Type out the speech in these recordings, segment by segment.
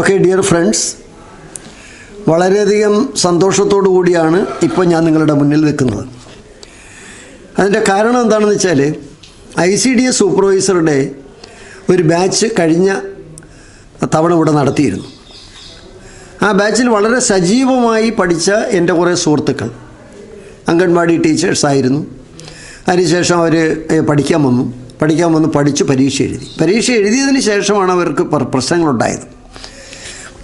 Okay dear friends വളരെയധികം സന്തോഷത്തോടു കൂടിയാണ് ഇപ്പോൾ ഞാൻ നിങ്ങളുടെ മുന്നിൽ നിൽക്കുന്നത്. അതിന്റെ കാരണം എന്താണെന്ന് വെച്ചാൽ ഐ സി ഡി എസ് സൂപ്പർവൈസറുടെ ഒരു ബാച്ച് കഴിഞ്ഞ തവണ ഇവിടെ നടത്തിയിരുന്നു. ആ ബാച്ചിൽ വളരെ സജീവമായി പഠിച്ച എന്റെ കുറേ സുഹൃത്തുക്കൾ അംഗൻവാടി ടീച്ചേഴ്സായിരുന്നു അതിനുശേഷം അവർ പഠിക്കാൻ വന്നു. പഠിക്കാൻ വന്ന് പഠിച്ച് പരീക്ഷ എഴുതി. പരീക്ഷ എഴുതിയതിന് ശേഷമാണ് അവർക്ക് പ്ര- പ്രശ്നങ്ങളുണ്ടായത്.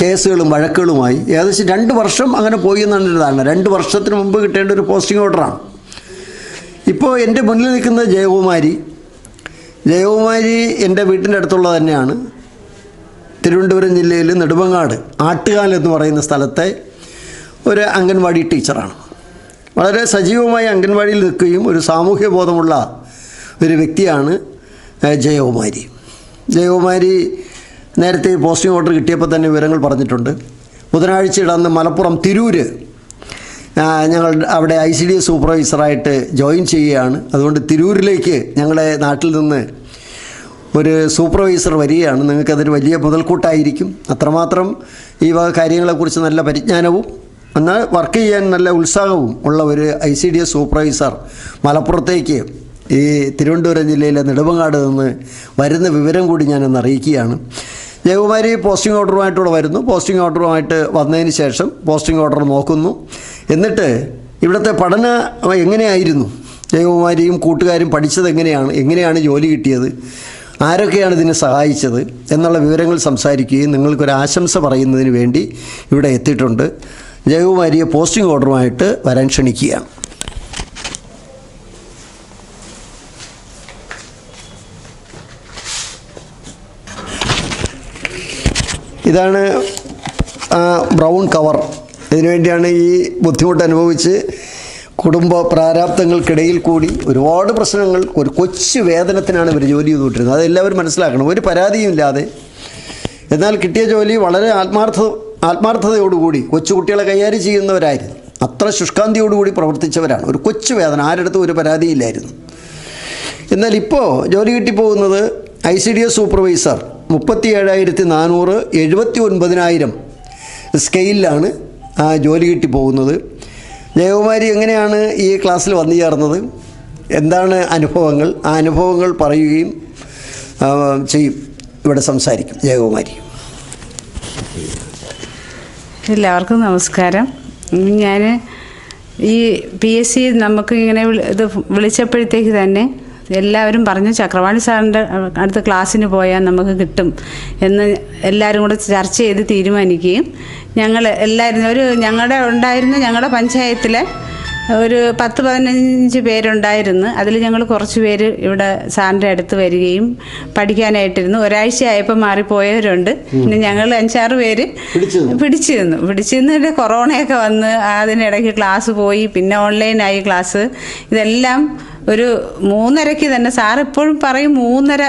കേസുകളും വഴക്കുകളുമായി ഏകദേശം രണ്ട് വർഷം അങ്ങനെ പോയി എന്നാണ് ഒരു ധാരണ. രണ്ട് വർഷത്തിന് മുമ്പ് കിട്ടേണ്ട ഒരു പോസ്റ്റിംഗ് ഓർഡറാണ്. ഇപ്പോൾ എന്റെ മുന്നിൽ നിൽക്കുന്നത് ജയകുമാരി ജയകുമാരി എന്റെ വീട്ടിന്റെ അടുത്തുള്ള തന്നെയാണ്. തിരുവനന്തപുരം ജില്ലയിൽ നെടുമങ്ങാട് ആട്ടുകാൽ എന്ന് പറയുന്ന സ്ഥലത്തെ ഒരു അംഗൻവാടി ടീച്ചറാണ്. വളരെ സജീവമായി അംഗൻവാടിയിൽ നിൽക്കുകയും ഒരു സാമൂഹ്യ ബോധമുള്ള ഒരു വ്യക്തിയാണ് ജയകുമാരി. ജയകുമാരി നേരത്തെ പോസ്റ്റിംഗ് ഓർഡർ കിട്ടിയപ്പോൾ തന്നെ വിവരങ്ങൾ പറഞ്ഞിട്ടുണ്ട്. ബുധനാഴ്ചയുടെ അന്ന് മലപ്പുറം തിരൂര് ഞങ്ങൾ അവിടെ ഐ സി ഡി എസ് സൂപ്പർവൈസറായിട്ട് ജോയിൻ ചെയ്യുകയാണ്. അതുകൊണ്ട് തിരൂരിലേക്ക് ഞങ്ങളുടെ നാട്ടിൽ നിന്ന് ഒരു സൂപ്പർവൈസർ വരികയാണ്. നിങ്ങൾക്കതൊരു വലിയ മുതൽക്കൂട്ടായിരിക്കും. അത്രമാത്രം ഈ വക കാര്യങ്ങളെക്കുറിച്ച് നല്ല പരിജ്ഞാനവും എന്നാൽ വർക്ക് ചെയ്യാൻ നല്ല ഉത്സാഹവും ഉള്ള ഒരു I C D S supervisor മലപ്പുറത്തേക്ക് ഈ തിരുവനന്തപുരം ജില്ലയിലെ നെടുമങ്ങാട് നിന്ന് വരുന്ന വിവരം കൂടി ഞാനൊന്ന് അറിയിക്കുകയാണ്. ജയകുമാരി പോസ്റ്റിംഗ് ഓർഡറുമായിട്ടൂടെ വരുന്നു. പോസ്റ്റിംഗ് ഓർഡറുമായിട്ട് വന്നതിന് ശേഷം പോസ്റ്റിംഗ് ഓർഡർ നോക്കുന്നു. എന്നിട്ട് ഇവിടുത്തെ പഠന എങ്ങനെയായിരുന്നു? ജയകുമാരിയും കൂട്ടുകാരും പഠിച്ചത് എങ്ങനെയാണ്? എങ്ങനെയാണ് ജോലി കിട്ടിയത്? ആരൊക്കെയാണ് ഇതിനെ സഹായിച്ചത്? എന്നുള്ള വിവരങ്ങൾ സംസാരിക്കുകയും നിങ്ങൾക്കൊരു ആശംസ പറയുന്നതിന് വേണ്ടി ഇവിടെ എത്തിയിട്ടുണ്ട്. ജയകുമാരിയെ പോസ്റ്റിംഗ് ഓർഡറുമായിട്ട് വരാൻ ക്ഷണിക്കുകയാണ്. ഇതാണ് ബ്രൗൺ കവർ ഇതിനുവേണ്ടിയാണ് ഈ ബുദ്ധിമുട്ട് അനുഭവിച്ച് കുടുംബ പ്രാരാബ്ദങ്ങൾക്കിടയിൽ കൂടി ഒരുപാട് പ്രശ്നങ്ങൾ ഒരു കൊച്ചു വേതനത്തിനാണ് ഇവർ ജോലി ചെയ്തുകൊണ്ടിരുന്നത്. അതെല്ലാവരും മനസ്സിലാക്കണം. ഒരു പരാതിയും ഇല്ലാതെ. എന്നാൽ കിട്ടിയ ജോലി വളരെ ആത്മാർത്ഥ ആത്മാർത്ഥതയോടുകൂടി കൊച്ചുകുട്ടികളെ കൈകാര്യം ചെയ്യുന്നവരായിരുന്നു. അത്ര ശുഷ്കാന്തിയോടുകൂടി പ്രവർത്തിച്ചവരാണ്. ഒരു കൊച്ചു വേദന ആരുടെ ഒരു പരാതിയില്ലായിരുന്നു. എന്നാൽ ഇപ്പോൾ ജോലി കിട്ടിപ്പോകുന്നത് I C D S supervisor മുപ്പത്തി ഏഴായിരത്തി നാനൂറ് എഴുപത്തി ഒൻപതിനായിരം സ്കെയിലാണ് ആ ജോലി കിട്ടി പോകുന്നത്. ജയകുമാരി എങ്ങനെയാണ് ഈ ക്ലാസ്സിൽ വന്നു ചേർന്നത്? എന്താണ് അനുഭവങ്ങൾ? ആ അനുഭവങ്ങൾ പറയുകയും ചെയ്യും. ഇവിടെ സംസാരിക്കും ജയകുമാരി. എല്ലാവർക്കും നമസ്കാരം. ഞാൻ ഈ പി എസ് സി നമുക്ക് ഇങ്ങനെ ഇത് വിളിച്ചപ്പോഴത്തേക്ക് തന്നെ എല്ലാവരും പറഞ്ഞു ചക്രവാണി സാറിന്റെ അടുത്ത ക്ലാസ്സിന് പോയാൽ നമുക്ക് കിട്ടും എന്ന് എല്ലാവരും കൂടെ ചർച്ച ചെയ്ത് തീരുമാനിക്കുകയും ഞങ്ങൾ എല്ലാവരും ഒരു ഞങ്ങളുടെ ഉണ്ടായിരുന്ന ഞങ്ങളുടെ പഞ്ചായത്തിലെ ഒരു പത്ത് പതിനഞ്ച് പേരുണ്ടായിരുന്നു. അതിൽ ഞങ്ങൾ കുറച്ച് പേര് ഇവിടെ സാറിന്റെ അടുത്ത് വരികയും പഠിക്കാനായിട്ടിരുന്നു. ഒരാഴ്ച ആയപ്പോൾ മാറിപ്പോയവരുണ്ട് പിന്നെ ഞങ്ങൾ അഞ്ചാറ് പേര് പിടിച്ചു നിന്നു. പിടിച്ചു നിന്നിട്ട് കൊറോണയൊക്കെ വന്ന് അതിനിടയ്ക്ക് ക്ലാസ് പോയി. പിന്നെ ഓൺലൈനായി ക്ലാസ്. ഇതെല്ലാം ഒരു മൂന്നരയ്ക്ക് തന്നെ സാർ എപ്പോഴും പറയും മൂന്നര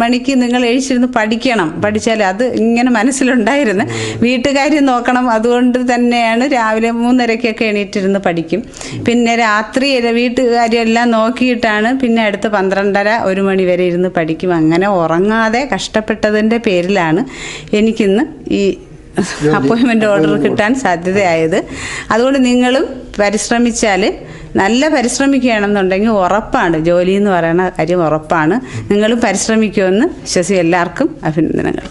മണിക്ക് നിങ്ങൾ എഴുതിച്ചിരുന്ന് പഠിക്കണം. പഠിച്ചാൽ അത് ഇങ്ങനെ മനസ്സിലുണ്ടായിരുന്നു. വീട്ടുകാര്യം നോക്കണം. അതുകൊണ്ട് തന്നെയാണ് രാവിലെ മൂന്നരയ്ക്കൊക്കെ എണീറ്റിരുന്ന് പഠിക്കും. പിന്നെ രാത്രി വീട്ടുകാര്യം എല്ലാം നോക്കിയിട്ടാണ് പിന്നെ അടുത്ത് പന്ത്രണ്ടര ഒരു മണി വരെ ഇരുന്ന് പഠിക്കും. അങ്ങനെ ഉറങ്ങാതെ കഷ്ടപ്പെട്ടതിന്റെ പേരിലാണ് എനിക്കിന്ന് ഈ അപ്പോയിൻമെന്റ് ഓർഡർ കിട്ടാൻ സാധ്യതയായത്. അതുകൊണ്ട് നിങ്ങളും പരിശ്രമിച്ചാൽ നല്ല പരിശ്രമിക്കുകയാണെന്നുണ്ടെങ്കിൽ ഉറപ്പാണ്. ജോലി എന്ന് പറയുന്ന കാര്യം ഉറപ്പാണ്. നിങ്ങളും പരിശ്രമിക്കുമെന്ന് വിശ്വസിക്കും എല്ലാവർക്കും അഭിനന്ദനങ്ങൾ.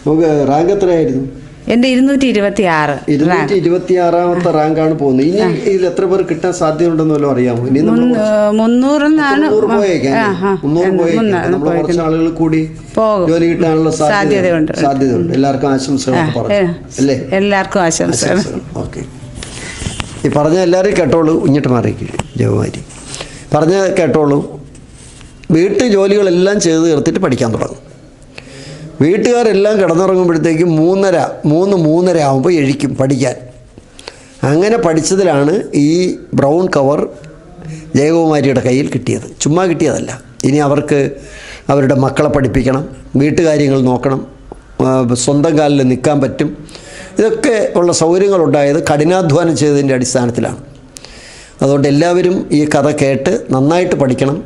റാങ്ക് എത്രയായിരുന്നു? എന്റെ ഇരുന്നൂറ്റി ഇരുപത്തി ആറ് ഇരുന്നൂറ്റി ഇരുപത്തി ആറാമത്തെ റാങ്കാണ് പോകുന്നത്. ഇനി ഇതിൽ എത്ര പേർ കിട്ടാൻ സാധ്യതയുണ്ടെന്ന് വല്ലതും അറിയാമോ? ഇനി മുന്നൂറെന്നാണ് മുന്നൂറ് പോയേക്കാം നമ്മൾ കുറച്ച് ആളുകൾ കൂടി ജോലി കിട്ടാനുള്ള സാധ്യതയുണ്ട്. സാധ്യതയുണ്ട്. എല്ലാവർക്കും ആശംസകൾ പറഞ്ഞു. അല്ലേ? എല്ലാവർക്കും ആശംസകൾ ഓക്കെ. ഈ പറഞ്ഞ എല്ലാവരും കേട്ടോളൂ. ഇങ്ങോട്ട് മാറിക്ക് ജവമാരി പറഞ്ഞ കേട്ടോളൂ. വീട്ടു ജോലികളെല്ലാം ചെയ്ത് തീർത്തിട്ട് പഠിക്കാൻ തുടങ്ങും. വീട്ടുകാരെല്ലാം കിടന്നുറങ്ങുമ്പോഴത്തേക്കും മൂന്നര മൂന്ന് മൂന്നര ആകുമ്പോൾ എഴിക്കും പഠിക്കാൻ. അങ്ങനെ പഠിച്ചതിലാണ് ഈ ബ്രൗൺ കവർ ജയകുമാരിയുടെ കയ്യിൽ കിട്ടിയത്. ചുമ്മാ കിട്ടിയതല്ല. ഇനി അവർക്ക് അവരുടെ മക്കളെ പഠിപ്പിക്കണം വീട്ടുകാര്യങ്ങൾ നോക്കണം സ്വന്തം കാലിൽ നിൽക്കാൻ പറ്റും. ഇതൊക്കെ ഉള്ള സൗകര്യങ്ങളുണ്ടായത് കഠിനാധ്വാനം ചെയ്തതിന്റെ അടിസ്ഥാനത്തിലാണ്. അതുകൊണ്ട് എല്ലാവരും ഈ കഥ കേട്ട് നന്നായിട്ട് പഠിക്കണം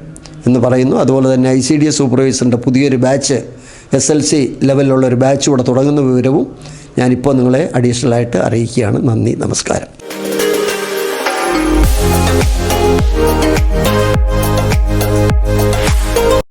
എന്ന് പറയുന്നു. അതുപോലെ തന്നെ ഐ സി ഡി എസ് സൂപ്പർവൈസറിന്റെ പുതിയൊരു ബാച്ച് എസ് എൽ സി ലെവലിലുള്ള ഒരു ബാച്ച് ഇവിടെ തുടങ്ങുന്ന വിവരവും ഞാനിപ്പോൾ നിങ്ങളെ അഡീഷണലായിട്ട് അറിയിക്കുകയാണ്. നന്ദി നമസ്കാരം.